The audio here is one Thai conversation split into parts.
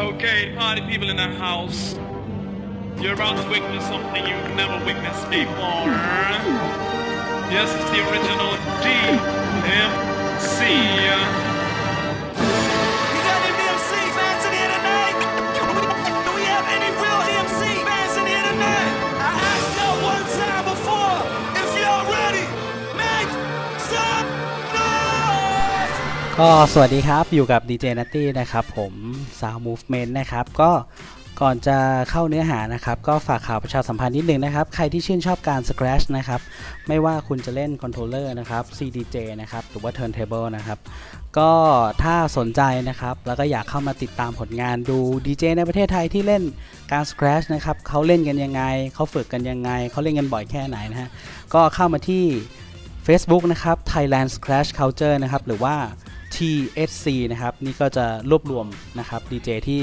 Okay, party people in the house. You're about to witness something you've never witnessed before. Yes, it's the original DMC. ก็สวัสดีครับอยู่กับ DJ n a t t y นะครับผม Sound Movement นะครับก็ก่อนจะเข้าเนื้อหานะครับ ก็ฝากข่าวประชาสัมพันธ์นิดนึงนะครับ ใครที่ชื่นชอบการ Scratch นะครับ ไม่ว่าคุณจะเล่นคอนโทรลเลอร์นะครับ CDJ นะครับ หรือว่า Turntable นะครับ ก็ถ้าสนใจนะครับ แล้วก็อยากเข้ามาติดตามผลงานดู DJ ในประเทศไทยที่เล่นการ Scratch นะครับเขาเล่นกันยังไง เขาฝึกกันยังไง เขาเล่นกันบ่อยแค่ไหนนะฮะก็เข้ามาที่ Facebook นะครับ Thailand Scratch Culture นะครับหรือว่า TSC นะครับนี่ก็จะรวบรวมนะครับดีเจที่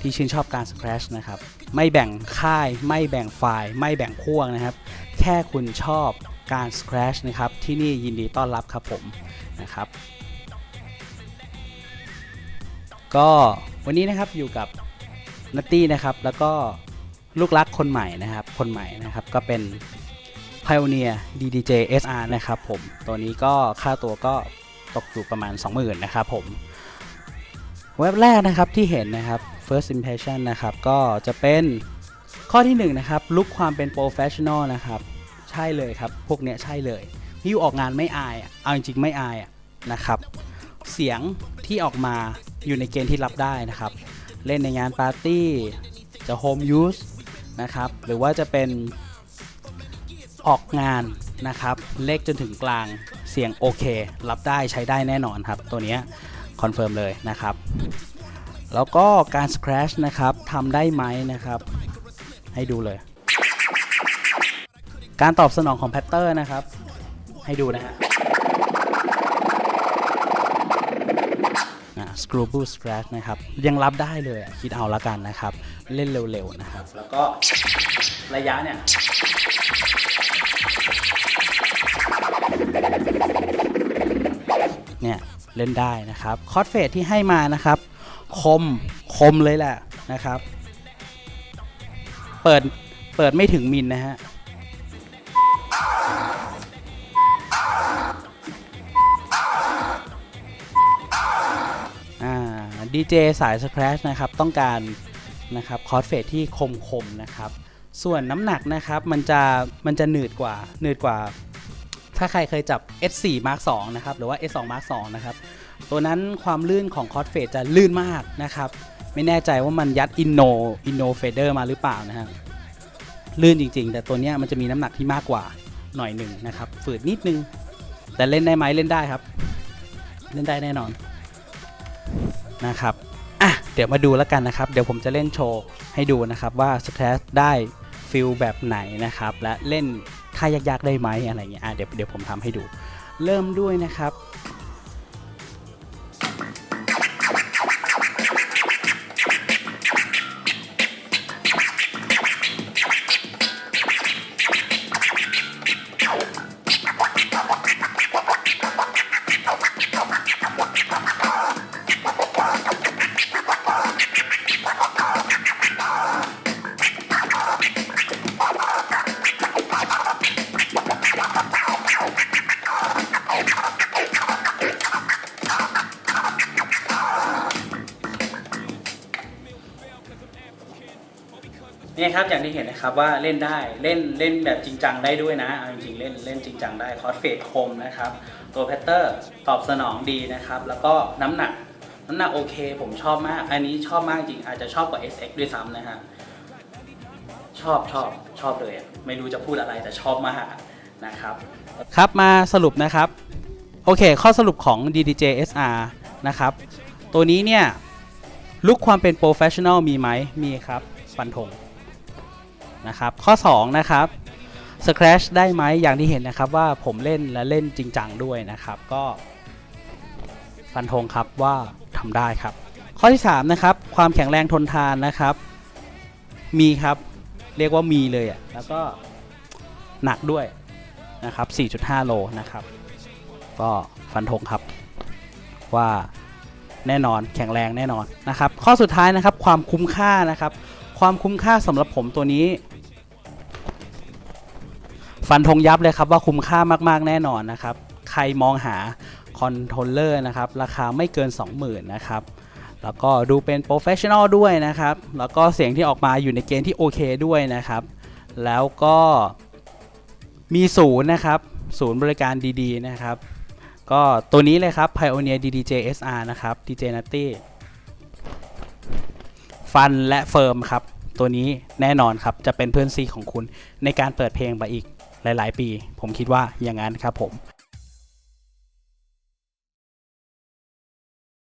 ที่ชื่นชอบการ Scratch นะครับไม่แบ่งค่าย ไม่แบ่งฝ่าย ไม่แบ่งพวกนะครับ แค่คุณชอบการ Scratch นะครับที่นี่ยินดีต้อนรับครับผมนะครับ ก็วันนี้นะครับอยู่กับนัตตี้นะครับแล้วก็ลูกรักคนใหม่นะครับ คนใหม่นะครับก็เป็น Pioneer DDJ SR นะครับผม ตัวนี้ก็ค่าตัวก็ ตกอยู่ประมาณ 20,000นะครับผม เว็บแรกนะครับที่เห็นนะครับ first impression นะครับ ก็จะเป็นข้อที่1นะครับลุกความเป็น professional นะครับใช่เลยครับ พวกเนี้ยใช่เลยพี่ออกงานไม่อายอะเอาจริงๆไม่อายอะนะครับ เสียงที่ออกมาอยู่ในเกณฑ์ที่รับได้นะครับ เล่นในงานปาร์ตี้ จะ home use นะครับ หรือว่าจะเป็นออกงานนะครับ เล็กจนถึงกลาง เสียงโอเค รับได้ใช้ได้แน่นอนครับ ตัวนี้คอนเฟิร์มเลยนะครับ แล้วก็การ scratch นะครับทำได้ไหมนะครับ ให้ดูเลย การตอบสนองของแพตเตอร์นะครับ ให้ดูนะฮะอ่า screwball scratch นะครับ ยังรับได้เลยคิดเอาละกันนะครับ เล่นเร็วๆนะครับ แล้วก็ระยะเนี่ย เนี่ยเล่นได้นะครับคอร์สเฟสที่ให้มานะครับ คมคมเลยแหละนะครับ เปิดเปิดไม่ถึงมิลนะฮะดีเจสายสคร t ชนะครับต้องการนะครับคอร์สเฟสที่คมคมๆนะครับ ส่วนน้ำหนักนะครับมันจะมันจะหนืดกว่าหนืดกว่า ถ้าใครเคยจับ S4 Mark 2นะครับ หรือว่า S2 Mark 2นะครับ ตัวนั้นความลื่นของคอร์สเฟดจะลื่นมากนะครับ ไม่แน่ใจว่ามันยัด Inno Inno Fader มาหรือเปล่านะฮะลื่นจริง ๆ แต่ตัวนี้มันจะมีน้ำหนักที่มากกว่าหน่อยหนึ่งนะครับ ฝืดนิดนึง แต่เล่นได้ไหมเล่นได้ครับ เล่นได้แน่นอนนะครับอะเดี๋ยวมาดูแล้วกันนะครับ เดี๋ยวผมจะเล่นโชว์ให้ดูนะครับว่าสแครได้ฟิลแบบไหนนะครับ และเล่น ท่ายากๆได้ไหมอะไรเงี้ยอะเดี๋ยวเดี๋ยวผมทำให้ดู เริ่มด้วยนะครับ นี่ครับอย่างที่เห็นนะครับว่าเล่นได้เล่นเล่นแบบจริงจังได้ด้วยนะเอาจริงๆเล่นเล่นจริงจังได้คอร์สเฟดคมนะครับตัวแพตเตอร์ตอบสนองดีนะครับแล้วก็น้ำหนักน้ำหนักโอเค ผมชอบมาก อันนี้ชอบมากจริงอาจจะชอบกว่า SX ด้วยซ้ำนะฮะชอบชอบชอบเลย ไม่รู้จะพูดอะไรแต่ชอบมากนะครับครับมาสรุปนะครับ โอเค ข้อสรุปของ DDJ SR นะครับ ตัวนี้เนี่ยลุกความเป็นโปรเฟชชั่นอลมีไหมมีครับ ฟันธง นะครับข้อ2นะครับ Scratch ได้ไหมอย่างที่เห็นนะครับว่าผมเล่นและเล่นจริงจังด้วยนะครับ ก็ฟันธงครับว่าทำได้ครับ ข้อที่3นะครับความแข็งแรงทนทานนะครับ มีครับเรียกว่ามีเลยอะ่ะแล้วก็หนักด้วยนะครับ 4.5 โลนะครับ ก็ฟันธงครับว่าแน่นอนแข็งแรงแน่นอนนะครับ ข้อสุดท้ายนะครับความคุ้มค่านะครับ ความคุ้มค่าสำหรับผมตัวนี้ ฟันธงยับเลยครับว่าคุ้มค่ามากๆแน่นอนนะครับ ใครมองหาคอนโทรลเลอร์นะครับ ราคาไม่เกิน 20,000 นะครับ แล้วก็ดูเป็นโปรเฟชชั่นอลด้วยนะครับ แล้วก็เสียงที่ออกมาอยู่ในเกณฑ์ที่โอเคด้วยนะครับ แล้วก็มีศูนย์นะครับ ศูนย์บริการดีๆนะครับ ก็ตัวนี้เลยครับ Pioneer DDJ SR นะครับ DJ Natty ฟันและเฟิร์มครับ ตัวนี้แน่นอนครับ จะเป็นเพื่อนซีของคุณในการเปิดเพลงไปอีกหลาย ๆ ปี ผมคิดว่าอย่างนั้นครับผม